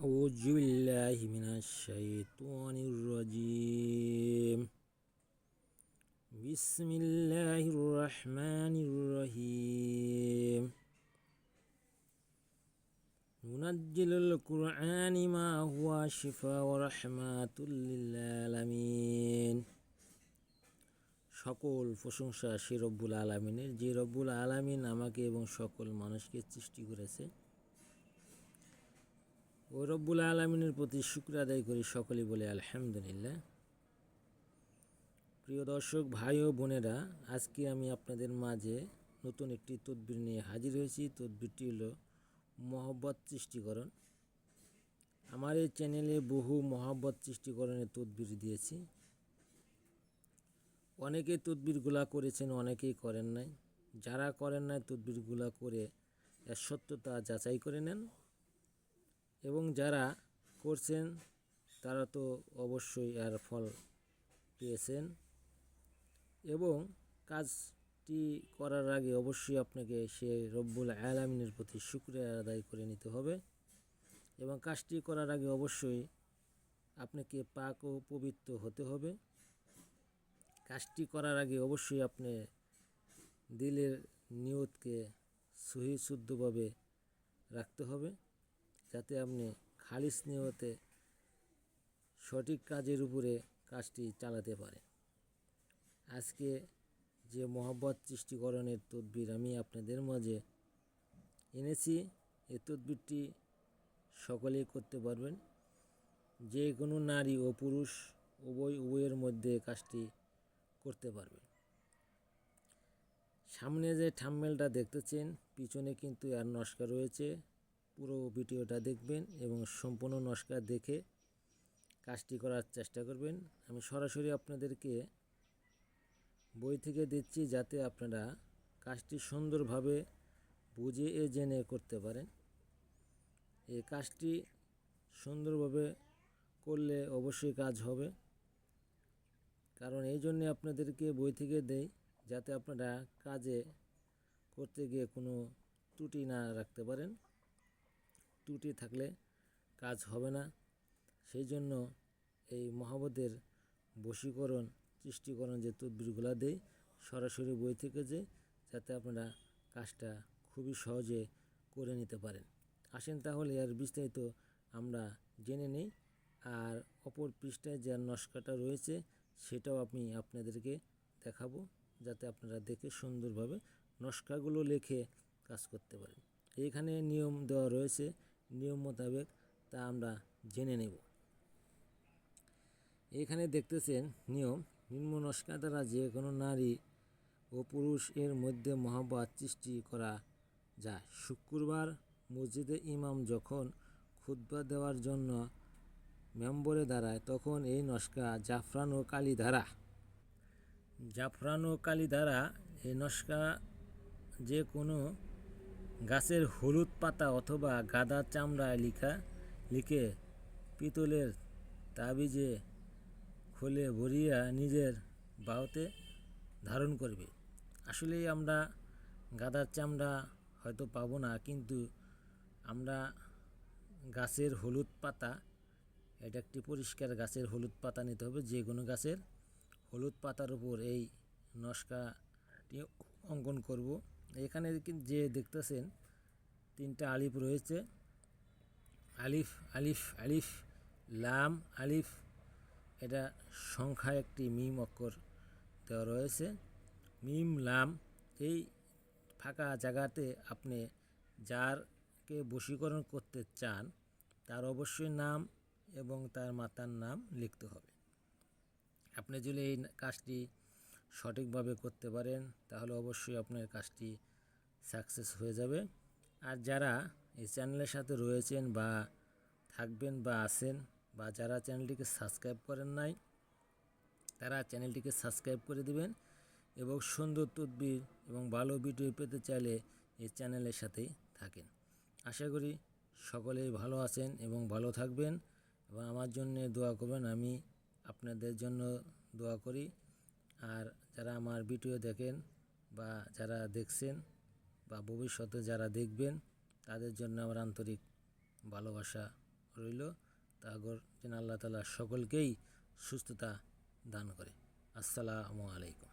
أعوذ بالله من الشيطان الرجيم بسم الله الرحمن الرحيم ننزل القرآن ما هو شفاء ورحمة للعالمين সকল প্রশংসা সে রব্বুল আলমিনের যে রব্বুল আলমিন আমাকে এবং সকল মানুষকে সৃষ্টি করেছে ও রব্বুল আলমিনের প্রতি শুক্র আদায় করি সকলে বলে আলহামদুলিল্লাহ। প্রিয় দর্শক, ভাই ও বোনেরা, আজকে আমি আপনাদের মাঝে নতুন একটি তদবির নিয়ে হাজির হয়েছি। তদবিরটি হলো মহব্বত সৃষ্টিকরণ। আমার এই চ্যানেলে বহু মহব্বত সৃষ্টিকরণের তদবির দিয়েছি। অনেকে তদবিরগুলা করেছেন, অনেকেই করেন নাই। যারা করেন নাই, তদবিরগুলা করে এর সত্যতা যাচাই করে নেন। এবং যারা করছেন, তারা তো অবশ্যই এর ফল পেয়েছেন। এবং কাজটি করার আগে অবশ্যই আপনাকে সে রব্বুল আলামিনের প্রতি শুক্রিয়া আদায় করে নিতে হবে। এবং কাজটি করার আগে অবশ্যই আপনাকে পাক ও পবিত্র হতে হবে। কাজটি করার আগে অবশ্যই আপনি দিলের নিয়তকে সহি শুদ্ধভাবে রাখতে হবে। যাতে আপনি খালিস নিয়তে সঠিক কাজের উপরে কাজটি চালাতে পারেন। আজকে যে মহব্বত সৃষ্টিকরণের তদবির আমি আপনাদের মাঝে এনেছি, এ তদবিরটি সকলেই করতে পারবেন। যে কোনো নারী ও পুরুষ উভয়, উভয়ের মধ্যে কাজটি করতে পারবে সামনে যে থাম্মেলটা দেখতেছেন, পিছনে কিন্তু আর নস্কা রয়েছে। পুরো ভিডিওটা দেখবেন এবং সম্পূর্ণ নস্কা দেখে কাজটি করার চেষ্টা করবেন। আমি সরাসরি আপনাদেরকে বই থেকে দিচ্ছি যাতে আপনারা কাজটি সুন্দরভাবে বুঝে এ জেনে করতে পারেন। এই কাজটি সুন্দরভাবে করলে অবশ্যই কাজ হবে। কারণ এই জন্যে আপনাদেরকে বই থেকে দেই যাতে আপনারা কাজে করতে গিয়ে কোনো ত্রুটি না রাখতে পারেন। ত্রুটি থাকলে কাজ হবে না। সেই জন্য এই মহাবতের বশীকরণ, সৃষ্টিকরণ যে তদবিরগুলো দেয় সরাসরি বই থেকে যে, যাতে আপনারা কাজটা খুবই সহজে করে নিতে পারেন। আসেন তাহলে আর বিস্তারিত আমরা জেনে নিই। আর অপর পৃষ্ঠায় যে নস্কাটা রয়েছে, সেটাও আমি আপনাদেরকে দেখাবো, যাতে আপনারা দেখে সুন্দরভাবে নস্কাগুলো লেখে কাজ করতে পারেন। এইখানে নিয়ম দেওয়া রয়েছে নিয়ম মোতাবেক তা আমরা জেনে নেব। এখানে দেখতেছেন নিয়ম নিম্ন নস্কা দ্বারা যে কোনো নারী ও পুরুষ এর মধ্যে মহাব্বাত সৃষ্টি করা যায়। শুক্রবার মসজিদে ইমাম যখন খুদ্া দেওয়ার জন্য মেম্বরে দাঁড়ায়, তখন এই নস্কা জাফরান ও কালি ধারা। জাফরান ও কালি ধারা, এই নস্কা যে কোনো গাছের হলুদ পাতা অথবা গাদা চামড়ায় লিখা, লিখে পিতলের তাবিজে খুলে ভরিয়া নিজের বাহুতে ধারণ করবে। আসলেই আমরা গাদার চামড়া হয়তো পাবো না, কিন্তু আমরা গাছের হলুদ পাতা, এটা একটি পরিষ্কার গাছের হলুদ পাতা নিতে হবে, যে কোনো গাছের হলুদ পাতার উপর এই নস্কাটি অঙ্কন করব। এখানে যে দেখতেছেন, তিনটা আলিফ রয়েছে। আলিফ আলিফ আলিফ, লাম, আলিফ। এটা সংখ্যা একটি মিম অক্ষর দেওয়া রয়েছে। মিম, লাম এই ফাঁকা জায়গাতে আপনি যারকে বশীকরণ করতে চান, তার অবশ্যই নাম এবং তার মাতার নাম লিখতে হবে। আপনি যদি এই কাজটি সঠিকভাবে করতে পারেন, তাহলে অবশ্যই আপনার কাজটি সাকসেস হয়ে যাবে। আর যারা এই চ্যানেলের সাথে রয়েছেন বা থাকবেন বা আছেন বা যারা চ্যানেলটিকে সাবস্ক্রাইব করেন নাই, তারা চ্যানেলটিকে সাবস্ক্রাইব করে দিবেন এবং সুন্দর তদবির এবং ভালো ভিডিও পেতে চাইলে এই চ্যানেলের সাথেই থাকেন। আশা করি সকলেই ভালো আছেন এবং ভালো থাকবেন এবং আমার জন্য দোয়া করবেন। আমি আপনাদের জন্য দোয়া করি। আর যারা আমার ভিডিও দেখেন বা যারা দেখছেন বা ভবিষ্যতে যারা দেখবেন, তাদের জন্য আমার আন্তরিক ভালোবাসা রইল। তাগর যেন আল্লাহ তালা সকলকেই সুস্থতা দান করে। আসসালামু আলাইকুম।